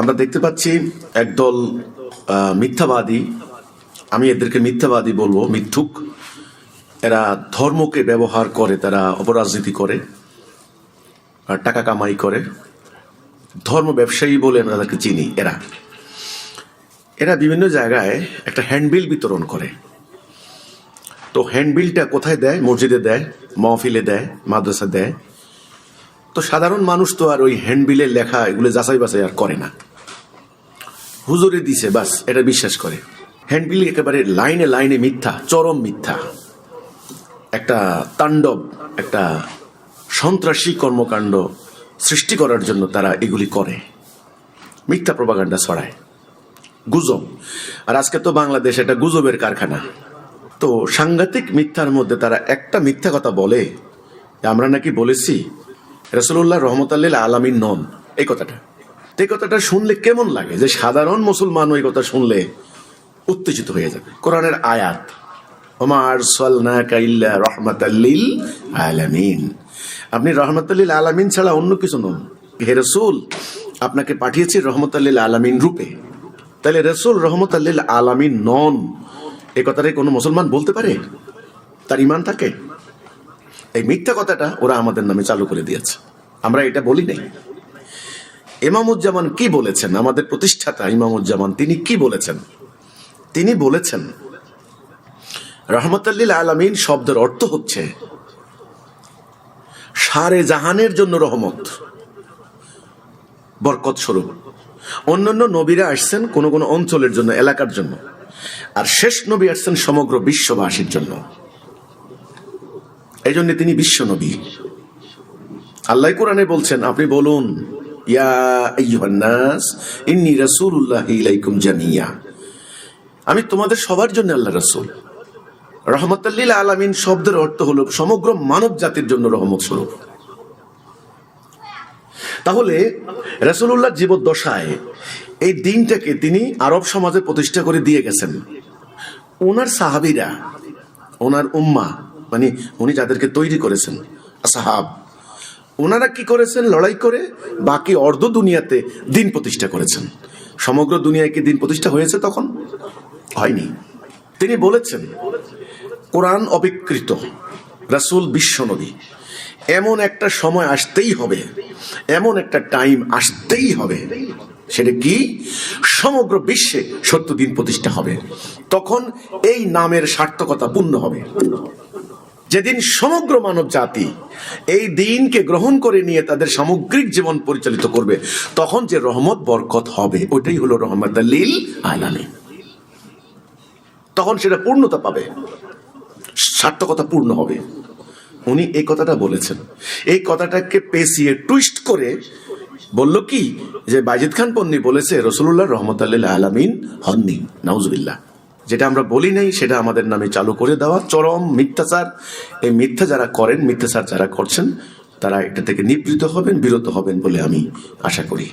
আমরা দেখতে পাচ্ছি একদল মিথ্যাবাদী। আমি এদেরকে মিথ্যাবাদী বলব, মিথ্যুক। এরা ধর্মকে ব্যবহার করে, তারা অপরাজনীতি করে টাকা কামাই করে। ধর্ম ব্যবসায়ী বলে আমরা তাদেরকে চিনি, এরা। এরা বিভিন্ন জায়গায় একটা হ্যান্ডবিল বিতরণ করে। তো হ্যান্ডবিলটা কোথায় দেয়? মসজিদে দেয়, মহফিলে দেয় মাদ্রাসা দেয়। তো সাধারণ মানুষ তো আর ওই হ্যান্ডবিলের লেখা এগুলো যাচাই বাছাই আর করে না। হুজুরে দিছে, বাস, এটা বিশ্বাস করে। হ্যান্ডবিল একেবারে লাইনে লাইনে মিথ্যা, চরম মিথ্যা। একটা তাণ্ডব, একটা সন্ত্রাসী কর্মকাণ্ড সৃষ্টি করার জন্য তারা এগুলি করে। মিথ্যা প্রবাগান্ডা ছড়ায়। গুজব। আর আজকে তো বাংলাদেশ এটা গুজবের কারখানা। তো সাংঘাতিক মিথ্যার মধ্যে তারা একটা মিথ্যা কথা বলে, আমরা নাকি বলেছি রসুল্লাহ রহমতাল্লিল আলামিন নন, এই কথাটা। এই কথাটা শুনলে কেমন লাগে? যে সাধারণ মুসলমান ওই কথা শুনলে উত্তেজিত হয়ে যাবে। কোরআনের আয়াত আলামিন। আপনি রহমতাল্লিল আলামিন ছাড়া অন্য কিছু নন। হে রসুল, আপনাকে পাঠিয়েছি রহমতাল্লিল আলামিন রূপে। তাহলে রসুল রহমতাল্লিল আলামিন নন। এ কথাটা কোনো মুসলমান বলতে পারে? তার ইমান থাকে? এই মিথ্যা কথাটা ওরা আমাদের নামে চালু করে দিয়েছে। আমরা এটা বলি নাই। ইমামুজ্জামান কি বলেছেন? আমাদের প্রতিষ্ঠাতা ইমামুজ্জামান, তিনি কি বলেছেন? তিনি বলেছেন রহমতাল্লিল আলামিন শব্দের অর্থ হচ্ছে, সারে জাহানের জন্য রহমত, বরকত স্বরূপ। অন্যান্য নবীরা আসছেন কোন কোন অঞ্চলের জন্য, এলাকার জন্য, আর শেষ নবী আসছেন সমগ্র বিশ্ববাসীর জন্য। এই জন্য তিনি বিশ্ব নবী। আল্লাহ কোরআনে বলছেন, আপনি বলুন আমি তোমাদের সবার জন্য আল্লাহ রাসূল। রহমতাল্লিল আলামিন শব্দের অর্থ হলো সমগ্র মানব জাতির জন্য রহমত স্বরূপ। তাহলে রাসূলুল্লাহ জীবদ্দশায় এই দিনটাকে তিনি আরব সমাজে প্রতিষ্ঠা করে দিয়ে গেছেন। ওনার সাহাবিরা, ওনার উম্মা মানে উনি যাদেরকে তৈরি করেছেন সাহাব ওনারা কি করেছেন? লড়াই করে বাকি অর্ধ দুনিয়াতে দিন প্রতিষ্ঠা করেছেন। সমগ্র দুনিয়ায় কি দিন প্রতিষ্ঠা হয়েছে তখন? হয়নি। তিনি বলেছেন, কোরআন অবিকৃত, রাসূল বিশ্বনবী, এমন একটা সময় আসতেই হবে, এমন একটা টাইম আসতেই হবে, সেটা কি? সমগ্র বিশ্বে সত্য দিন প্রতিষ্ঠা হবে। তখন এই নামের সার্থকতা পূর্ণ হবে। যেদিন সমগ্র মানব জাতি এই দিনকে গ্রহণ করে নিয়ে তাদের সামগ্রিক জীবন পরিচালিত করবে, তখন যে রহমত, বরকত হবে, ওইটাই হলো রহমত। লিল আলামী তখন সেটা পূর্ণতা পাবে। সার্থকতা পূর্ণ হবে। উনি এই কথাটা বলেছেন। এই কথাটাকে পেঁচিয়ে টুইস্ট করে বলল কি? যে বাজিদ খান পন্নী বলেছে রসুল্লাহ রহমত আল্লাহ আলামিন হননি। নাউজবিল্লাহ। যেটা আমরা বলি নাই, সেটা আমাদের নামে চালু করে দেওয়া। চরম মিথ্যাচার। এই মিথ্যা যারা করেন, মিথ্যাচার যারা করছেন, তারা এটা থেকে নিবৃত হবেন, বিরত হবেন বলে আমি আশা করি।